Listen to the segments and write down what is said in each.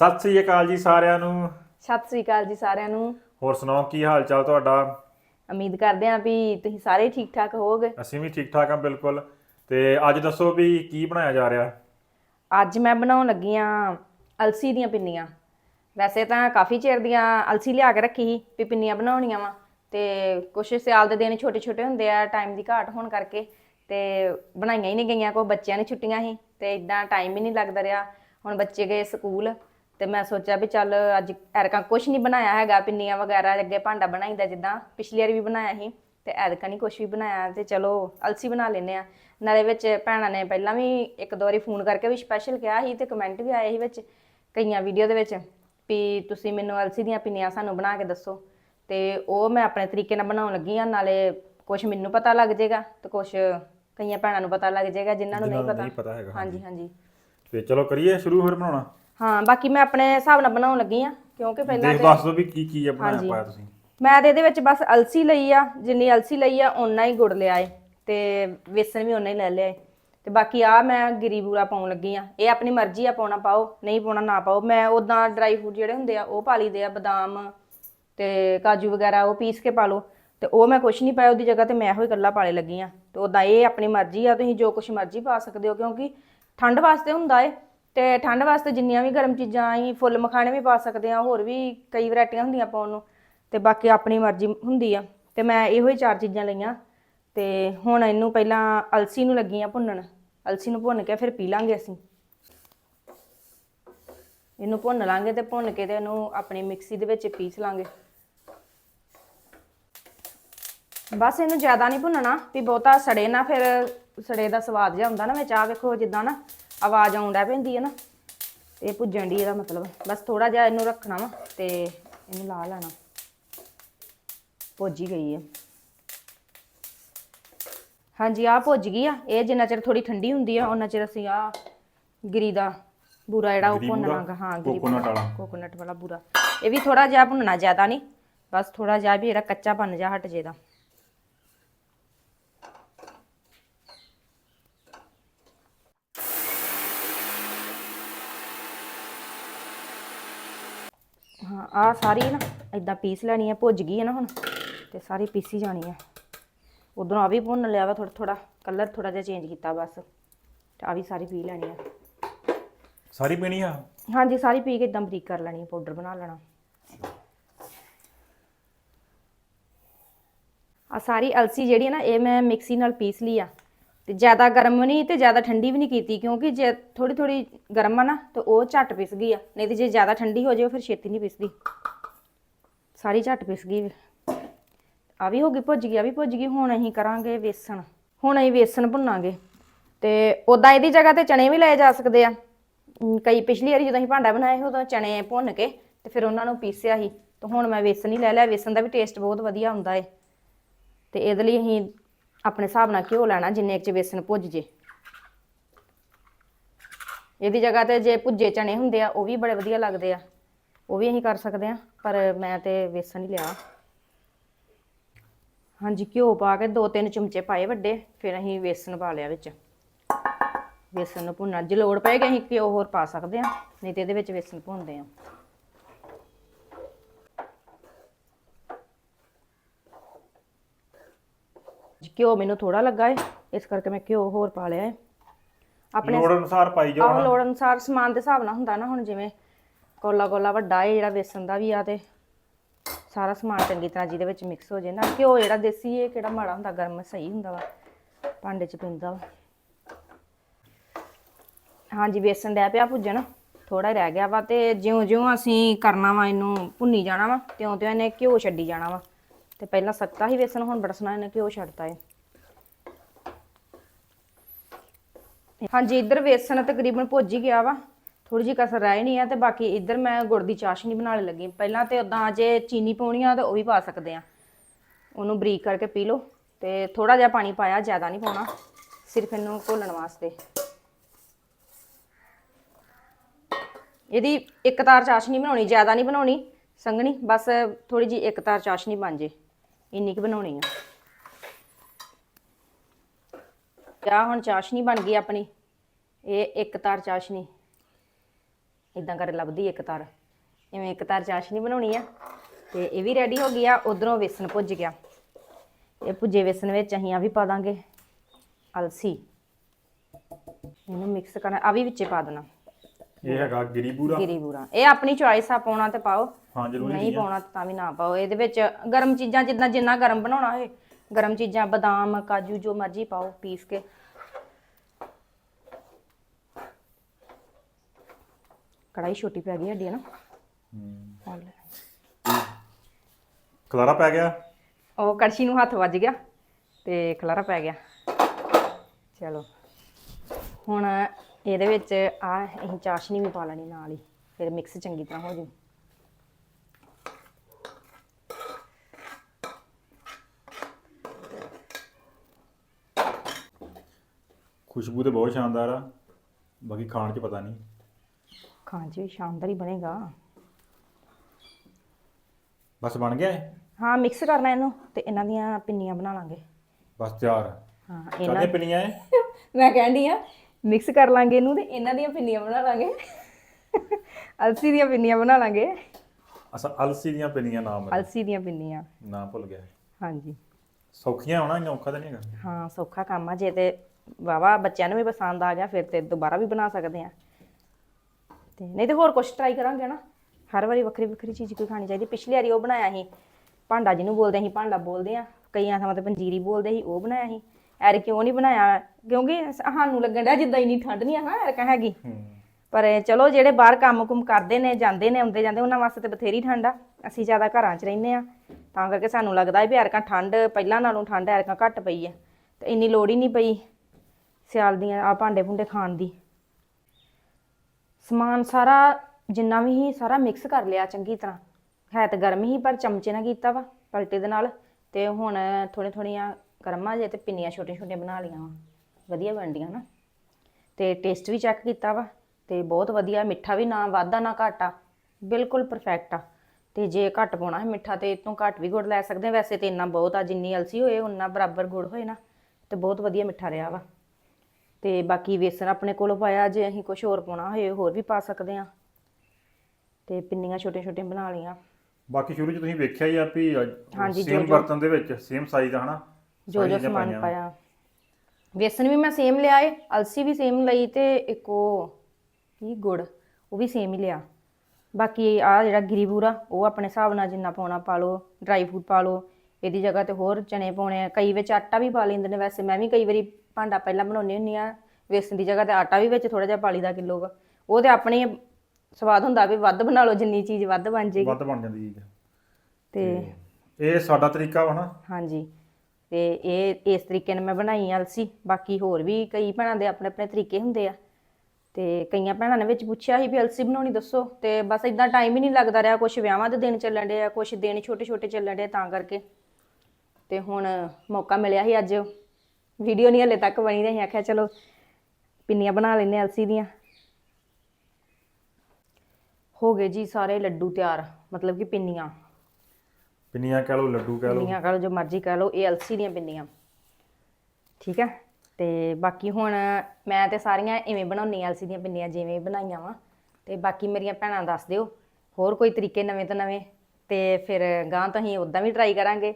ਸਤਿ ਸ੍ਰੀ ਅਕਾਲ ਜੀ ਸਾਰਿਆਂ ਨੂੰ। ਸਤਿ ਸ੍ਰੀ ਅਕਾਲ ਜੀ ਸਾਰਿਆਂ ਨੂੰ। ਹੋਰ ਸੁਣਾਓ ਕੀ ਹਾਲ ਚਾਲ ਤੁਹਾਡਾ? ਉਮੀਦ ਕਰਦੇ ਹਾਂ ਵੀ ਤੁਸੀਂ ਸਾਰੇ ਠੀਕ ਠਾਕ ਹੋਵੋਗੇ। ਅਸੀਂ ਵੀ ਠੀਕ ਠਾਕ ਹਾਂ ਬਿਲਕੁਲ। ਤੇ ਅੱਜ ਦੱਸੋ ਵੀ ਕੀ ਬਣਾਇਆ ਜਾ ਰਿਹਾ? ਅੱਜ ਮੈਂ ਬਣਾਉਣ ਲੱਗੀ ਆ ਅਲਸੀ ਦੀਆਂ ਪਿੰਨੀਆਂ। ਵੈਸੇ ਤਾਂ ਕਾਫੀ ਚਿਰ ਦੀਆਂ ਅਲਸੀ ਲਿਆ ਕੇ ਰੱਖੀ ਸੀ ਵੀ ਪਿੰਨੀਆਂ ਬਣਾਉਣੀਆਂ ਵਾ। ਤੇ ਕੁਛ ਸਿਆਲ ਦੇ ਦਿਨ ਛੋਟੇ ਛੋਟੇ ਹੁੰਦੇ ਆ ਟਾਈਮ ਦੀ ਘਾਟ ਹੋਣ ਕਰਕੇ ਤੇ ਬਣਾਈਆਂ ਹੀ ਨਹੀਂ ਗਈਆਂ ਕੋਈ ਬੱਚਿਆਂ ਨੇ ਛੁੱਟੀਆਂ ਸੀ ਤੇ ਇਦਾਂ ਟਾਈਮ ਹੀ ਨਹੀਂ ਲੱਗਦਾ ਰਿਹਾ। ਹੁਣ ਬੱਚੇ ਗਏ ਸਕੂਲ। ਤੇ ਮੈਂ ਸੋਚਿਆ ਵੀ ਚੱਲ ਅੱਜ ਐਰਕਾਂ ਕੁਛ ਨਹੀਂ ਬਣਾਇਆ ਹੈਗਾ ਪਿੰਨੀਆਂ ਵਗੈਰਾ ਅੱਗੇ ਭਾਂਡਾ ਬਣਾਈਦਾ ਜਿੱਦਾਂ। ਪਿਛਲੀ ਵਾਰ ਵੀ ਬਣਾਇਆ ਸੀ ਤੇ ਐਰਕਾਂ ਨਹੀਂ ਕੁਛ ਵੀ ਬਣਾਇਆ ਤੇ ਚਲੋ ਅਲਸੀ ਬਣਾ ਲੈਨੇ ਆ ਨਾਲੇ ਵਿੱਚ ਭੈਣਾਂ ਨੇ ਪਹਿਲਾਂ ਵੀ ਇੱਕ ਦੋ ਵਾਰੀ ਫੋਨ ਕਰਕੇ ਵੀ ਸਪੈਸ਼ਲ ਕਿਹਾ ਸੀ ਤੇ ਕਮੈਂਟ ਵੀ ਆਏ ਸੀ ਵਿੱਚ ਕਈਆਂ ਵੀਡੀਓ ਦੇ ਵਿੱਚ ਵੀ ਤੁਸੀਂ ਮੈਨੂੰ ਅਲਸੀ ਦੀਆਂ ਪਿੰਨੀਆਂ ਸਾਨੂੰ ਬਣਾ ਕੇ ਦੱਸੋ। ਤੇ ਉਹ ਮੈਂ ਆਪਣੇ ਤਰੀਕੇ ਨਾਲ ਬਣਾਉਣ ਲੱਗੀ ਆ ਨਾਲੇ ਕੁਝ ਮੈਨੂੰ ਪਤਾ ਲੱਗ ਜਾਏਗਾ ਤੇ ਕੁਝ ਕਈਆਂ ਭੈਣਾਂ ਨੂੰ ਪਤਾ ਲੱਗ ਜਾਏਗਾ ਜਿਨ੍ਹਾਂ ਨੂੰ ਨਹੀਂ ਪਤਾ। ਹਾਂਜੀ। ਹਾਂਜੀ। ਤੇ ਚਲੋ ਕਰੀਏ ਸ਼ੁਰੂ ਫਿਰ ਬਣਾਉਣਾ। ਹਾਂ ਬਾਕੀ ਮੈਂ ਆਪਣੇ ਹਿਸਾਬ ਨਾਲ ਬਣਾਉਣ ਲੱਗੀ ਆ ਕਿਉਂਕਿ ਪਹਿਲਾਂ ਦੇਖ ਦੱਸ ਦਿਓ ਵੀ ਕੀ ਕੀ ਹੈ ਬਣਾਇਆ ਪਾਇਆ ਤੁਸੀਂ। ਮੈਂ ਤੇ ਇਹਦੇ ਵਿੱਚ ਬਸ ਅਲਸੀ ਲਈ ਆ ਜਿੰਨੀ ਅਲਸੀ ਲਈ ਆ ਓਨਾ ਹੀ ਗੁੜ ਲਿਆ ਏ ਤੇ ਵੇਸਣ ਵੀ ਓਨਾ ਹੀ ਲੈ ਲਿਆ ਏ ਤੇ ਬਾਕੀ ਆ ਮੈਂ ਗਿਰੀ ਬੂਰਾ ਪਾਉਣ ਲੱਗੀ ਆ ਇਹ ਆਪਣੀ ਮਰਜ਼ੀ ਆ ਪਾਉਣਾ ਪਾਓ ਨਹੀਂ ਪਾਉਣਾ ਨਾ ਪਾਓ। ਮੈਂ ਉਦਾਂ ਡਰਾਈ ਫਰੂਟ ਜਿਹੜੇ ਹੁੰਦੇ ਆ ਉਹ ਪਾ ਲਈਦੇ ਆ ਬਦਾਮ ਤੇ ਕਾਜੂ ਵਗੈਰਾ ਉਹ ਪੀਸ ਕੇ ਪਾ ਲਓ। ਤੇ ਉਹ ਮੈਂ ਕੁਛ ਨਹੀਂ ਪਾਇਆ ਉਹਦੀ ਜਗ੍ਹਾ ਤੇ ਮੈਂ ਇਹੋ ਹੀ ਇਕੱਲਾ ਪਾਲੇ ਲੱਗੀ ਆ ਤੇ ਉਦਾਂ ਇਹ ਆਪਣੀ ਮਰਜ਼ੀ ਆ ਤੁਸੀਂ ਜੋ ਕੁਛ ਮਰਜ਼ੀ ਪਾ ਸਕਦੇ ਹੋ ਕਿਉਂਕਿ ਠੰਡ ਵਾਸਤੇ ਹੁੰਦਾ ਏ। ਤੇ ਠੰਡ ਵਾਸਤੇ ਜਿੰਨੀਆਂ ਵੀ ਗਰਮ ਚੀਜ਼ਾਂ ਅਸੀਂ ਫੁੱਲ ਮਖਾਣੇ ਵੀ ਪਾ ਸਕਦੇ ਆ ਹੋਰ ਵੀ ਕਈ ਵੈਰਾਈਟੀਆਂ ਹੁੰਦੀਆਂ ਪਾਉਣ ਨੂੰ ਤੇ ਬਾਕੀ ਆਪਣੀ ਮਰਜ਼ੀ ਹੁੰਦੀ ਆ। ਤੇ ਮੈਂ ਇਹੋ ਹੀ ਚਾਰ ਚੀਜ਼ਾਂ ਲਈਆਂ, ਤੇ ਹੁਣ ਇਹਨੂੰ ਪਹਿਲਾਂ ਅਲਸੀ ਨੂੰ ਲੱਗੀਆਂ ਭੁੰਨਣ, ਅਲਸੀ ਨੂੰ ਭੁੰਨ ਕੇ ਫਿਰ ਪੀ ਲਾਂਗੇ ਅਸੀਂ। ਇਹਨੂੰ ਭੁੰਨ ਲਾਂਗੇ ਤੇ ਭੁੰਨ ਕੇ ਤੇ ਇਹਨੂੰ ਆਪਣੀ ਮਿਕਸੀ ਦੇ ਵਿੱਚ ਪੀਸ ਲਾਂਗੇ। ਬਸ ਇਹਨੂੰ ਜ਼ਿਆਦਾ ਨਹੀਂ ਭੁੰਨਣਾ, ਵੀ ਬਹੁਤਾ ਸੜੇ ਨਾ ਫਿਰ, ਸੜੇ ਦਾ ਸਵਾਦ ਜਿਹਾ ਹੁੰਦਾ ਨਾ ਵਿੱਚ ਆ ਵੇਖੋ ਜਿੱਦਾਂ ਨਾ ਆਵਾਜ਼ ਆਉਂਦਾ ਪੈਂਦੀ ਹੈ ਨਾ ਇਹ ਭੁੱਜਣ ਦੀ ਇਹਦਾ ਮਤਲਬ। ਬਸ ਥੋੜਾ ਜਿਹਾ ਇਹਨੂੰ ਰੱਖਣਾ ਵਾ ਤੇ ਇਹਨੂੰ ਲਾ ਲੈਣਾ। ਭੁੱਜ ਹੀ ਗਈ ਹੈ ਹਾਂਜੀ ਆ ਭੁੱਜ ਗਈ ਆ। ਇਹ ਜਿੰਨਾ ਚਿਰ ਥੋੜੀ ਠੰਡੀ ਹੁੰਦੀ ਆ ਉਹਨਾਂ ਚਿਰ ਅਸੀਂ ਆ ਗਿਰੀ ਦਾ ਬੂਰਾ ਜਿਹੜਾ ਉਹ ਭੁੰਨ? ਲਾਂਗਾ ਹਾਂ ਗਿਰੀ ਕੋਕੋਨਟ ਵਾਲਾ। ਕੋਕੋਨਟ ਵਾਲਾ ਬੂਰਾ। ਇਹ ਵੀ ਥੋੜਾ ਜਿਹਾ ਭੁੰਨਣਾ ਜ਼ਿਆਦਾ ਨਹੀਂ। ਬਸ ਥੋੜਾ ਜਿਹਾ ਵੀ ਇਹਦਾ ਕੱਚਾ ਬਣ ਜਾ ਹਟ ਜੇ ਹਾਂ ਆ ਸਾਰੀ ਨਾ ਇਦਾਂ ਪੀਸ ਲੈਣੀ ਹੈ ਭੁੱਜ ਗਈ ਹੈ ਨਾ ਹੁਣ ਤੇ ਸਾਰੀ ਪੀਸੀ ਜਾਣੀ ਹੈ ਉਧਰੋਂ ਆ ਵੀ ਭੁੰਨ ਲਿਆ ਵਾ ਥੋੜਾ ਥੋੜਾ ਕਲਰ ਥੋੜਾ ਜਿਹਾ ਚੇਂਜ ਕੀਤਾ ਬਸ ਤੇ ਆ ਵੀ ਸਾਰੀ ਪੀ ਲੈਣੀ ਹੈ ਸਾਰੀ ਪੀਣੀ ਆ? ਹਾਂਜੀ ਸਾਰੀ ਪੀ ਕੇ ਇਦਾਂ ਬਰੀਕ ਕਰ ਲੈਣੀ ਹੈ ਪਾਊਡਰ ਬਣਾ ਲੈਣਾ। ਆ ਸਾਰੀ ਅਲਸੀ ਜਿਹੜੀ ਹੈ ਨਾ ਇਹ ਮੈਂ ਮਿਕਸੀ ਨਾਲ ਪੀਸ ਲਈ ਆ। ਤੇ ਜ਼ਿਆਦਾ ਗਰਮ ਨਹੀਂ ਤੇ ਜ਼ਿਆਦਾ ਠੰਡੀ ਵੀ ਨਹੀਂ ਕੀਤੀ, ਕਿਉਂਕਿ ਜੇ ਥੋੜੀ ਥੋੜੀ ਗਰਮ ਆ ਨਾ, ਤੇ ਉਹ ਝੱਟ ਪਿਸ ਗਈ ਆ। ਨਹੀਂ ਤੇ ਜੇ ਜ਼ਿਆਦਾ ਠੰਡੀ ਹੋ ਜਾਵੇ ਫਿਰ ਛੇਤੀ ਨਹੀਂ ਪਿਸਦੀ। ਸਾਰੀ ਝੱਟ ਪਿਸ ਗਈ। ਆ ਵੀ ਹੋ ਗਈ, ਭੁੱਜ ਗਈ, ਆ ਵੀ ਭੁੱਜ ਗਈ। ਹੁਣ ਅਸੀਂ ਕਰਾਂਗੇ ਵੇਸਣ। ਹੁਣ ਅਸੀਂ ਵੇਸਣ ਭੁੰਨਾਂਗੇ। ਤੇ ਉਦਾਂ ਇਹਦੀ ਜਗ੍ਹਾ ਤੇ ਚਣੇ ਵੀ ਲਏ ਜਾ ਸਕਦੇ ਆ। ਕਈ ਪਿਛਲੀ ਵਾਰੀ ਜਦੋਂ ਅਸੀਂ ਭਾਂਡਾ ਬਣਾਇਆ ਉਦੋਂ ਚਣੇ ਭੁੰਨ ਕੇ ਤੇ ਫਿਰ ਉਹਨਾਂ ਨੂੰ ਪੀਸਿਆ ਸੀ। ਤੇ ਹੁਣ ਮੈਂ ਵੇਸਣ ਹੀ ਲੈ ਲਿਆ। ਵੇਸਣ ਦਾ ਵੀ ਟੇਸਟ ਬਹੁਤ ਵਧੀਆ ਹੁੰਦਾ ਏ। ਤੇ ਇਹਦੇ ਲਈ ਅਸੀਂ ਆਪਣੇ ਹਿਸਾਬ ਨਾਲ ਘਿਓ ਲੈਣਾ, ਜਿੰਨੇ ਚ ਵੇਸਣ ਭੁੱਜ ਜੇ। ਇਹਦੀ ਜਗ੍ਹਾ ਤੇ ਜੇ ਭੁੱਜੇ ਚਣੇ ਹੁੰਦੇ ਆ, ਉਹ ਵੀ ਬੜੇ ਵਧੀਆ ਲੱਗਦੇ ਆ। ਉਹ ਵੀ ਅਸੀਂ ਕਰ ਸਕਦੇ ਆ, ਪਰ ਮੈਂ ਤੇ ਵੇਸਣ ਹੀ ਲਿਆ। ਹਾਂਜੀ, ਘਿਓ ਪਾ ਕੇ ਦੋ ਤਿੰਨ ਚਮਚੇ ਪਾਏ ਵੱਡੇ, ਫਿਰ ਅਸੀਂ ਵੇਸਣ ਪਾ ਲਿਆ ਵਿੱਚ। ਵੇਸਣ ਨੂੰ ਭੁੰਨਣਾ ਜੇ ਲੋੜ ਪਏਗੀ, ਅਸੀਂ ਘਿਓ ਹੋਰ ਪਾ ਸਕਦੇ ਆ, ਨਹੀਂ ਤੇ ਇਹਦੇ ਵਿੱਚ ਵੇਸਣ ਭੁੰਨਦੇ ਆ। ਘਿਓ ਮੈਨੂੰ ਥੋੜਾ ਲੱਗਾ ਏ ਇਸ ਕਰਕੇ ਮੈਂ ਘਿਓ ਹੋਰ ਪਾ ਲਿਆ ਏ। ਆਪਣੇ ਲੋੜ ਅਨੁਸਾਰ ਪਾਈ ਜਾਓ ਆਹ ਲੋੜ ਅਨੁਸਾਰ ਸਮਾਨ ਦੇ ਹਿਸਾਬ ਨਾਲ ਹੁੰਦਾ ਨਾ ਹੁਣ ਜਿਵੇਂ ਕੋਲਾ ਕੋਲਾ ਵੱਡਾ ਏ ਜਿਹੜਾ ਵੇਸਣ ਦਾ ਵੀ ਆ ਤੇ ਸਾਰਾ ਸਮਾਨ ਚੰਗੀ ਤਰ੍ਹਾਂ ਜਿਹਦੇ ਵਿੱਚ ਮਿਕਸ ਹੋ ਜੇ ਨਾ। ਘਿਓ ਜਿਹੜਾ ਦੇਸੀ ਇਹ ਕਿਹੜਾ ਮਾੜਾ ਹੁੰਦਾ ਗਰਮ ਸਹੀ ਹੁੰਦਾ ਵਾ ਭਾਂਡੇ 'ਚ ਪੈਂਦਾ ਵਾ। ਹਾਂਜੀ ਵੇਸਣ ਡੈ ਪਿਆ ਭੁੱਜਣ ਥੋੜਾ ਰਹਿ ਗਿਆ ਵਾ ਤੇ ਜਿਉਂ-ਜਿਉਂ ਅਸੀਂ ਕਰਨਾ ਵਾ ਇਹਨੂੰ ਭੁੰਨੀ ਜਾਣਾ ਵਾ ਤਿਉਂ-ਤਿਉਂ ਇਹਨੇ ਘਿਓ ਛੱਡੀ ਜਾਣਾ ਵਾ। ਤੇ ਪਹਿਲਾਂ ਸੱਤਾ ਹੀ ਵੇਸਣ ਹੁਣ ਬੜਸਣਾ ਇਹਨੇ ਘਿਓ ਛੱਡਤਾ ਏ। ਹਾਂਜੀ, ਇੱਧਰ ਵੇਸਣ ਤਕਰੀਬਨ ਭੁੱਜ ਹੀ ਗਿਆ ਵਾ। ਥੋੜੀ ਜਿਹੀ ਕਸਰ ਰਹਿ ਨਹੀਂ ਆ ਤੇ ਬਾਕੀ ਇੱਧਰ ਮੈਂ ਗੁੜ ਦੀ ਚਾਸ਼ਨੀ ਬਣਾਉਣ ਲੱਗੀ ਪਹਿਲਾਂ ਤੇ ਉਦਾਂ ਜੇ ਚੀਨੀ ਪਾਉਣੀ ਆ ਤਾਂ ਉਹ ਵੀ ਪਾ ਸਕਦੇ ਆ ਉਹਨੂੰ ਬਰੀਕ ਕਰਕੇ ਪੀ ਲਓ ਤੇ ਥੋੜਾ ਜਿਹਾ ਪਾਣੀ ਪਾਇਆ, ਜ਼ਿਆਦਾ ਨਹੀਂ ਪਾਉਣਾ। ਸਿਰਫ ਇਹਨੂੰ ਘੋਲਣ ਵਾਸਤੇ। ਇਹਦੀ ਇੱਕ ਤਾਰ ਚਾਸ਼ਨੀ ਬਣਾਉਣੀ, ਜ਼ਿਆਦਾ ਨਹੀਂ ਬਣਾਉਣੀ। ਸੰਘਣੀ, ਬਸ ਥੋੜੀ ਜੀ ਇੱਕ ਤਾਰ ਚਾਸ਼ਨੀ ਬਣ ਜੇ। ਇੰਨੀ ਕੁ ਬਣਾਉਣੀ ਆ। ਆ ਹੁਣ ਚਾਸ਼ਨੀ ਬਣ ਗਈ ਆਪਣੀ। ਇਹ ਇੱਕ ਤਾਰ ਚਾਸ਼ਨੀ। ਇਦਾਂ ਕਰ ਲੱਭਦੀ ਇੱਕ ਤਾਰ। ਇਵੇਂ ਇੱਕ ਤਾਰ ਚਾਸ਼ਨੀ ਬਣਾਉਣੀ ਆ ਤੇ ਇਹ ਵੀ ਰੈਡੀ ਹੋ ਗਈ ਆ ਉਧਰੋਂ ਵੇਸਣ ਭੁੱਜ ਗਿਆ। ਇਹ ਭੁੱਜੇ ਵੇਸਣ ਵਿੱਚ ਅਸੀਂ ਆ ਵੀ ਪਾ ਦਾਂਗੇ ਅਲਸੀ। ਇਹਨੂੰ ਮਿਕਸ ਕਰਨਾ ਆ ਵੀ ਵਿੱਚੇ ਪਾ ਦੇਣਾ। ਇਹ ਹੈਗਾ ਗਿਰੀ ਬੂਰਾ। ਗਿਰੀ ਬੂਰਾ। ਇਹ ਆਪਣੀ ਚੁਆਇਸ ਆ ਪਾਉਣਾ ਤੇ ਪਾਓ। ਹਾਂ ਜ਼ਰੂਰੀ ਨਹੀਂ ਪਾਉਣਾ ਤਾਂ ਵੀ ਨਾ ਪਾਓ। ਇਹਦੇ ਵਿੱਚ ਗਰਮ ਚੀਜ਼ਾਂ ਜਿੰਨਾ ਜਿੰਨਾ ਗਰਮ ਬਣਾਉਣਾ ਹੋਏ ਗਰਮ ਚੀਜ਼ਾਂ ਬਦਾਮ ਕਾਜੂ ਜੋ ਮਰਜ਼ੀ ਪਾਓ ਪੀਸ ਕੇ। ਕੜਾਈ ਛੋਟੀ ਪੈ ਗਈ ਸਾਡੀ ਹੈ ਨਾ? ਹੂੰ। ਖਲਾਰਾ ਪੈ ਗਿਆ? ਉਹ ਕੜਛੀ ਨੂੰ ਹੱਥ ਵੱਜ ਗਿਆ ਤੇ ਖਲਾਰਾ ਪੈ ਗਿਆ। ਚਲੋ। ਹੁਣ ਇਹਦੇ ਵਿੱਚ ਆ ਅਸੀਂ ਚਾਸ਼ਨੀ ਵੀ ਪਾ ਲੈਣੀ ਨਾਲ ਹੀ ਫਿਰ ਮਿਕਸ ਚੰਗੀ ਤਰ੍ਹਾਂ ਹੋ ਜੂ। ਖੁਸ਼ਬੂ ਤੇ ਬਹੁਤ ਸ਼ਾਨਦਾਰ ਆ। ਬਾਕੀ ਖਾਣ 'ਚ ਪਤਾ ਨਹੀਂ। ਖਾਣ 'ਚ ਵੀ ਸ਼ਾਨਦਾਰ ਹੀ ਬਣੇਗਾ। ਬਸ ਬਣ ਗਿਆ ਇਹ? ਹਾਂ ਮਿਕਸ ਕਰਨਾ ਇਹਨੂੰ ਤੇ ਇਹਨਾਂ ਦੀਆਂ ਪਿੰਨੀਆਂ ਬਣਾ ਲਾਂਗੇ। ਬਸ ਤਿਆਰ। ਹਾਂ ਕਾਹਦੀਆਂ ਪਿੰਨੀਆਂ ਮੈਂ ਕਹਿੰਦੀ ਆ ਮਿਕਸ ਕਰ ਲਾਂਗੇ ਇਹਨੂੰ ਤੇ ਇਹਨਾਂ ਦੀਆਂ ਪਿੰਨੀਆਂ ਬਣਾ ਲਾਂਗੇ। ਅਲਸੀ ਦੀਆਂ ਪਿੰਨੀਆਂ ਬਣਾ ਲਾਂਗੇ। ਅਸਾਂ ਅਲਸੀ ਦੀਆਂ ਪਿੰਨੀਆਂ ਨਾਮ ਹੈ। ਅਲਸੀ ਦੀਆਂ ਪਿੰਨੀਆਂ। ਨਾਮ ਭੁੱਲ ਗਿਆ। ਹਾਂਜੀ। ਸੌਖੀਆਂ ਹੋਣਾ ਇੰਨਾ ਔਖਾ ਤਾਂ ਨਹੀਂ ਹੈਗਾ। ਹਾਂ ਸੌਖਾ ਕੰਮ ਆ ਜੇ ਤੇ ਵਾਵਾ ਬੱਚਿਆਂ ਨੂੰ ਵੀ ਪਸੰਦ ਆ ਗਿਆ ਫਿਰ ਤੇ ਦੁਬਾਰਾ ਵੀ ਬਣਾ ਸਕਦੇ ਆ। ਤੇ ਨਹੀਂ ਤੇ ਹੋਰ ਕੁਝ ਟਰਾਈ ਕਰਾਂਗੇ ਨਾ। ਹਰ ਵਾਰੀ ਵੱਖਰੀ ਵੱਖਰੀ ਚੀਜ਼ ਕੋਈ ਖਾਣੀ ਚਾਹੀਦੀ। ਪਿਛਲੀ ਵਾਰੀ ਉਹ ਬਣਾਇਆ ਸੀ। ਭਾਂਡਾ ਜਿਹਨੂੰ ਬੋਲਦੇ ਅਸੀਂ ਭਾਂਡਾ ਬੋਲਦੇ ਆ। ਕਈਆਂ ਥਾਵਾਂ ਤੇ ਪੰਜੀਰੀ ਬੋਲਦੇ ਸੀ ਉਹ ਬਣਾਇਆ ਸੀ। ਐਰ ਕਿਉਂ ਨਹੀਂ ਬਣਾਇਆ? ਕਿਉਂਕਿ ਸਾਨੂੰ ਲੱਗਣ ਡਿਆ ਜਿੱਦਾਂ ਇੰਨੀ ਠੰਡ ਨਹੀਂ ਆ ਹਾਂ ਐਰ ਹੈਗੀ। ਪਰ ਚਲੋ ਜਿਹੜੇ ਬਾਹਰ ਕੰਮ-ਕੁਮ ਕਰਦੇ ਨੇ ਜਾਂਦੇ ਨੇ ਆਉਂਦੇ ਜਾਂਦੇ ਉਹਨਾਂ ਵਾਸਤੇ ਤੇ ਬਥੇਰੀ ਠੰਡ ਆ। ਅਸੀਂ ਜ਼ਿਆਦਾ ਘਰਾਂ 'ਚ ਰਹਿੰਦੇ ਆ। ਤਾਂ ਕਰਕੇ ਸਾਨੂੰ ਲੱਗਦਾ ਵੀ ਐਰਕਾਂ ਠੰਡ ਪਹਿਲਾਂ ਨਾਲੋਂ ਠੰਡ ਐਰਕਾਂ ਘੱਟ ਪਈ ਆ। ਤੇ ਇੰਨੀ ਲੋੜ ਹੀ ਨਹੀਂ ਪਈ। ਸਿਆਲ ਦੀਆਂ ਆ ਭਾਂਡੇ ਭੁੰਡੇ ਖਾਣ ਦੀ। ਸਮਾਨ ਸਾਰਾ, ਜਿੰਨਾ ਵੀ ਹੀ ਸਾਰਾ ਮਿਕਸ ਕਰ ਲਿਆ ਚੰਗੀ ਤਰ੍ਹਾਂ। ਹੈ ਤਾਂ ਗਰਮ ਹੀ, ਪਰ ਚਮਚੇ ਨਾਲ ਕੀਤਾ ਵਾ, ਪਲਟੇ ਦੇ ਨਾਲ। ਤੇ ਹੁਣ ਥੋੜ੍ਹੀਆਂ ਥੋੜ੍ਹੀਆਂ ਗਰਮਾਂ ਜੇ ਤੇ ਪਿੰਨੀਆਂ ਛੋਟੀਆਂ ਛੋਟੀਆਂ ਬਣਾ ਲਈਆਂ ਵਾ। ਵਧੀਆ ਬਣਦੀਆਂ ਨਾ। ਤੇ ਟੇਸਟ ਵੀ ਚੈੱਕ ਕੀਤਾ ਵਾ, ਤੇ ਬਹੁਤ ਵਧੀਆ, ਮਿੱਠਾ ਵੀ ਨਾ, ਵਾਧਾ ਨਾ ਘਾਟਾ। ਬਿਲਕੁਲ ਪਰਫੈਕਟ ਆ। ਤੇ ਜੇ ਘੱਟ ਪਾਉਣਾ ਹੈ ਮਿੱਠਾ ਤੇ ਇਤੋਂ ਘੱਟ ਵੀ ਗੁੜ ਲੈ ਸਕਦੇ ਵੈਸੇ ਤੇ ਇੰਨਾ ਬਹੁਤ ਆ, ਜਿੰਨੀ ਅਲਸੀ ਹੋਏ ਉਨਾ ਬਰਾਬਰ ਗੁੜ ਹੋਏ ਨਾ। ਤੇ ਬਹੁਤ ਵਧੀਆ ਮਿੱਠਾ ਰਿਹਾ ਵਾ। ਤੇ ਬਾਕੀ ਵੇਸਣ ਆਪਣੇ ਕੋਲੋਂ ਪਾਇਆ ਜੇ ਅਸੀਂ ਕੁਝ ਹੋਰ ਪਾਉਣਾ ਹੋਏ ਹੋਰ ਵੀ ਪਾ ਸਕਦੇ ਆ ਤੇ ਪਿੰਨੀਆਂ ਛੋਟੀਆਂ ਬਣਾ ਲਈਆਂ। ਬਾਕੀ ਸ਼ੁਰੂ 'ਚ ਤੁਸੀਂ ਵੇਖਿਆ ਹੀ ਆ ਵੀ ਹਾਂਜੀ, ਸੇਮ ਬਰਤਨ ਦੇ ਵਿੱਚ ਸੇਮ ਸਾਈਜ਼ ਦਾ ਹਨਾ? ਜੋ ਜੋ ਸਾਰੀਆਂ ਚੀਜ਼ਾਂ ਸਮਾਨ ਪਾਈਆਂ। ਪਾਇਆ। ਵੇਸਣ ਵੀ ਮੈਂ ਸੇਮ ਲਿਆ ਏ ਅਲਸੀ ਵੀ ਸੇਮ ਲਈ ਤੇ ਇੱਕ ਉਹ ਕੀ ਗੁੜ ਉਹ ਵੀ ਸੇਮ ਹੀ ਲਿਆ। ਬਾਕੀ ਆ ਜਿਹੜਾ ਗਿਰੀਬੂਰਾ ਉਹ ਆਪਣੇ ਹਿਸਾਬ ਨਾਲ ਜਿੰਨਾ ਪਾਉਣਾ ਪਾ ਲਓ ਡਰਾਈ ਫਰੂਟ ਪਾ ਲਓ ਇਹਦੀ ਜਗ੍ਹਾ ਤੇ ਹੋਰ ਚਨੇ ਪਾਉਣੇ ਆ। ਕਈ ਵਿੱਚ ਆਟਾ ਵੀ ਪਾ ਲੈਂਦੇ ਨੇ ਵੈਸੇ ਮੈਂ ਵੀ ਕਈ ਵਾਰੀ ਭਾਂਡਾ ਪਹਿਲਾਂ ਬਣਾਉਂਦੀ ਹੁੰਦੀ ਆ ਵੇਸਣ ਦੀ ਜਗ੍ਹਾ ਤੇ ਆਟਾ ਵੀ ਵਿੱਚ ਥੋੜਾ ਜਿਹਾ ਪਾ ਲਈਦਾ ਕਿਲੋ। ਉਹ ਤੇ ਆਪਣੇ ਸਵਾਦ ਹੁੰਦਾ ਵੀ ਵੱਧ ਬਣਾ ਲਓ ਜਿੰਨੀ ਚੀਜ਼ ਵੱਧ ਬਣ ਜੇਗੀ। ਵੱਧ ਬਣ ਜਾਂਦੀ ਚੀਜ਼। ਤੇ ਇਹ ਸਾਡਾ ਤਰੀਕਾ ਵਾ ਨਾ। ਹਾਂਜੀ। ਤੇ ਇਹ ਇਸ ਤਰੀਕੇ ਨਾਲ ਮੈਂ ਬਣਾਈ ਆ ਅਲਸੀ। ਬਾਕੀ ਹੋਰ ਵੀ ਕਈ ਭੈਣਾਂ ਦੇ ਆਪਣੇ ਆਪਣੇ ਤਰੀਕੇ ਹੁੰਦੇ ਆ। ਤੇ ਕਈਆਂ ਭੈਣਾਂ ਨੇ ਵਿੱਚ ਪੁੱਛਿਆ ਸੀ ਵੀ ਅਲਸੀ ਬਣਾਉਣੀ ਦੱਸੋ। ਤੇ ਬਸ ਇਦਾਂ ਟਾਈਮ ਹੀ ਨਹੀਂ ਲੱਗਦਾ ਰਿਹਾ। ਕੁਝ ਵਿਆਹਾਂ ਦੇ ਦਿਨ ਚੱਲਣ ਡੇ ਆ ਕੁਝ ਦਿਨ ਛੋਟੇ ਛੋਟੇ ਚੱਲਣ ਡੇ ਤਾਂ ਕਰਕੇ। ਤੇ ਹੁਣ ਮੌਕਾ ਮਿਲਿਆ ਸੀ ਅੱਜ। ਵੀਡੀਓ ਨਹੀਂ ਹਲੇ ਤੱਕ ਬਣੀ ਤੇ ਅਸੀਂ ਆਖਿਆ ਚਲੋ ਪਿੰਨੀਆਂ ਬਣਾ ਲੈਨੇ ਅਲਸੀ ਦੀਆਂ। ਹੋ ਗਏ ਜੀ ਸਾਰੇ ਲੱਡੂ ਤਿਆਰ ਮਤਲਬ ਕਿ ਪਿੰਨੀਆਂ। ਪਿੰਨੀਆਂ ਕਹਿ ਲਓ ਲੱਡੂ ਕਹਿ ਲਓ। ਪਿੰਨੀਆਂ ਕਹ ਲਓ ਜੋ ਮਰਜ਼ੀ ਕਹਿ ਲਓ ਇਹ ਅਲਸੀ ਦੀਆਂ ਪਿੰਨੀਆਂ। ਠੀਕ ਹੈ? ਤੇ ਬਾਕੀ ਹੁਣ ਮੈਂ ਤੇ ਸਾਰੀਆਂ ਇਵੇਂ ਬਣਾਉਣੀ ਅਲਸੀ ਦੀਆਂ ਪਿੰਨੀਆਂ ਜਿਵੇਂ ਬਣਾਈਆਂ ਵਾ। ਤੇ ਬਾਕੀ ਮੇਰੀਆਂ ਭੈਣਾਂ ਦੱਸ ਦਿਓ ਹੋਰ ਕੋਈ ਤਰੀਕੇ ਨਵੇਂ ਤੋਂ ਨਵੇਂ? ਤੇ ਫਿਰ ਗਾਂ ਤੋਂ ਅਸੀਂ ਉਦਾਂ ਵੀ ਟਰਾਈ ਕਰਾਂਗੇ।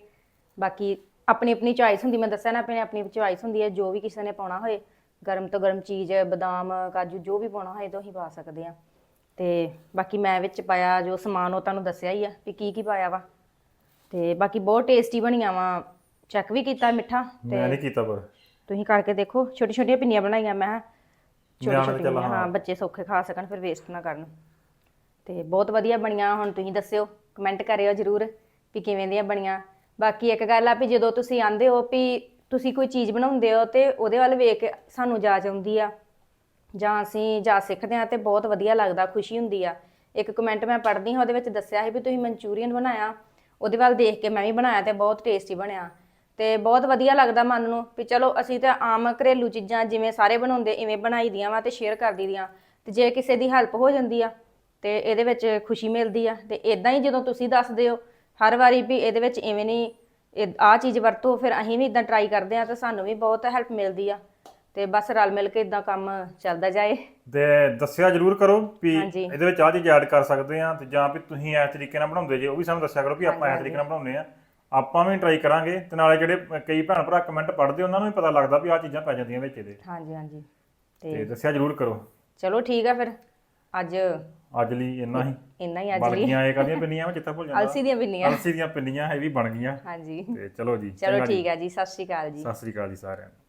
ਬਾਕੀ ਆਪਣੀ ਆਪਣੀ ਚੋਇਸ ਹੁੰਦੀ ਮੈਂ ਦੱਸਿਆ ਨਾ ਆਪਣੀ ਆਪਣੀ ਚੋਇਸ ਹੁੰਦੀ ਹੈ ਜੋ ਵੀ ਕਿਸੇ ਨੇ ਪਾਉਣਾ ਹੋਏ ਗਰਮ ਤੋਂ ਗਰਮ ਚੀਜ਼ ਬਦਾਮ ਕਾਜੂ ਜੋ ਵੀ ਪਾਉਣਾ ਹੋਏ ਤਾਂ ਅਸੀਂ ਪਾ ਸਕਦੇ ਆ ਤੇ ਬਾਕੀ ਮੈਂ ਵਿੱਚ ਪਾਇਆ ਜੋ ਸਮਾਨ ਉਹ ਤੁਹਾਨੂੰ ਦੱਸਿਆ ਹੀ ਆ ਕਿ ਕੀ ਕੀ ਪਾਇਆ ਵਾ। ਤੇ ਬਾਕੀ ਬਹੁਤ ਟੇਸਟੀ ਬਣੀਆਂ ਵਾ। ਚੈੱਕ ਵੀ ਕੀਤਾ ਮਿੱਠਾ ਮੈਂ ਨਹੀਂ ਕੀਤਾ ਪਰ। ਤੁਸੀਂ ਕਰਕੇ ਦੇਖੋ। ਛੋਟੀ ਛੋਟੀਆਂ ਪਿੰਨੀਆਂ ਬਣਾਈਆਂ ਮੈਂ। ਛੋਟੀ ਛੋਟੀਆਂ ਹਾਂ। ਬੱਚੇ ਸੌਖੇ ਖਾ ਸਕਣ ਫਿਰ ਵੇਸਟ ਨਾ ਕਰਨ। ਤੇ ਬਹੁਤ ਵਧੀਆ ਬਣੀਆਂ ਹੁਣ ਤੁਸੀਂ ਦੱਸਿਓ ਕਮੈਂਟ ਕਰਿਓ ਜਰੂਰ ਵੀ ਕਿਵੇਂ ਦੀਆਂ ਬਣੀਆਂ। ਬਾਕੀ ਇੱਕ ਗੱਲ ਆ ਵੀ ਜਦੋਂ ਤੁਸੀਂ ਆਂਦੇ ਹੋ ਵੀ ਤੁਸੀਂ ਕੋਈ ਚੀਜ਼ ਬਣਾਉਂਦੇ ਹੋ ਤੇ ਉਹਦੇ ਵੱਲ ਵੇਖ ਕੇ ਸਾਨੂੰ ਜਾਚ ਆਉਂਦੀ ਆ। ਜਾਂ ਅਸੀਂ ਜਾ ਸਿੱਖਦੇ ਆ ਤੇ ਬਹੁਤ ਵਧੀਆ ਲੱਗਦਾ, ਖੁਸ਼ੀ ਹੁੰਦੀ ਆ। ਇੱਕ ਕਮੈਂਟ ਮੈਂ ਪੜ੍ਹਦੀ ਹਾਂ, ਉਹਦੇ ਵਿੱਚ ਦੱਸਿਆ ਸੀ ਵੀ ਤੁਸੀਂ ਮਨਚੂਰੀਅਨ ਬਣਾਇਆ। ਉਹਦੇ ਵੱਲ ਦੇਖ ਕੇ ਮੈਂ ਵੀ ਬਣਾਇਆ ਤੇ ਬਹੁਤ ਟੇਸਟੀ ਬਣਿਆ। ਤੇ ਬਹੁਤ ਵਧੀਆ ਲੱਗਦਾ ਮਨ ਨੂੰ ਵੀ ਚਲੋ ਅਸੀਂ ਤਾਂ ਆਮ ਘਰੇਲੂ ਚੀਜ਼ਾਂ ਜਿਵੇਂ ਸਾਰੇ ਬਣਾਉਂਦੇ, ਇਵੇਂ ਬਣਾਈ ਦੀਆਂ ਵਾ ਤੇ ਸ਼ੇਅਰ ਕਰਦੀ ਦੀਆਂ। ਤੇ ਜੇ ਕਿਸੇ ਦੀ ਹੈਲਪ ਹੋ ਜਾਂਦੀ ਆ ਤੇ ਇਹਦੇ ਵਿੱਚ ਖੁਸ਼ੀ ਮਿਲਦੀ ਆ। ਤੇ ਇਦਾਂ ਹੀ ਜਦੋਂ ਤੁਸੀਂ ਦੱਸਦੇ ਹੋ ਹਰ ਵਾਰੀ ਵੀ ਇਹਦੇ ਵਿੱਚ ਇਵੇਂ ਨਹੀਂ ਆ ਚੀਜ਼ ਵਰਤੋ ਫਿਰ ਅਸੀਂ ਵੀ ਇਦਾਂ ਟਰਾਈ ਕਰਦੇ ਆ ਤੇ ਸਾਨੂੰ ਵੀ ਬਹੁਤ ਹੈਲਪ ਮਿਲਦੀ ਆ। ਤੇ ਬਸ ਰਲ ਮਿਲ ਕੇ ਇਦਾਂ ਕੰਮ ਚੱਲਦਾ ਜਾਏ। ਤੇ ਦੱਸਿਆ ਜਰੂਰ ਕਰੋ ਵੀ। ਇਹਦੇ ਵਿੱਚ ਆਹ ਚੀਜ਼ ਐਡ ਕਰ ਸਕਦੇ ਆ ਤੇ ਜਾਂ ਵੀ ਤੁਸੀਂ ਇਸ ਤਰੀਕੇ ਨਾਲ ਬਣਾਉਂਦੇ ਜੇ ਉਹ ਵੀ ਸਾਨੂੰ ਦੱਸਿਆ ਕਰੋ ਵੀ ਆਪਾਂ ਇਸ ਤਰੀਕੇ ਨਾਲ ਬਣਾਉਂਦੇ ਆ ਆਪਾਂ ਵੀ ਟਰਾਈ ਕਰਾਂਗੇ ਤੇ ਨਾਲੇ ਜਿਹੜੇ ਕਈ ਭੈਣ ਭਰਾ ਕਮੈਂਟ ਪੜ੍ਹਦੇ ਉਹਨਾਂ ਨੂੰ ਵੀ ਪਤਾ ਲੱਗਦਾ ਵੀ ਆਹ ਚੀਜ਼ਾਂ ਪੈ ਜਾਂਦੀਆਂ ਵਿੱਚ ਇਹਦੇ। ਹਾਂਜੀ ਹਾਂਜੀ। ਤੇ ਦੱਸਿਆ ਜਰੂਰ ਕਰੋ। ਚਲੋ ਠੀਕ ਆ ਫਿਰ। ਅੱਜ ਅੱਜ ਲਈ ਇੰਨਾ ਹੀ। ਇੰਨਾ ਹੀ ਅੱਜ ਬਣ ਲਈ। ਗਈਆਂ ਇਹ ਕਾਦੀਆਂ ਪਿੰਨੀਆਂ? ਮੈਂ ਚਿੱਤਾ ਭੁੱਲ ਜਾਂਦਾ। ਅਲਸੀ ਦੀਆਂ ਪਿੰਨੀਆਂ। ਅਲਸੀ ਦੀਆਂ ਪਿੰਨੀਆਂ ਇਹ ਵੀ ਬਣ ਗਈਆਂ। ਹਾਂਜੀ। ਤੇ ਚਲੋ ਜੀ ਚਲੋ ਚੰਗਾ ਜੀ। ਠੀਕ ਆ ਜੀ ਸਤਿ ਸ਼੍ਰੀ ਅਕਾਲ ਜੀ। ਸਤਿ ਸ੍ਰੀ ਅਕਾਲ ਜੀ ਸਾਰਿਆਂ ਨੂੰ।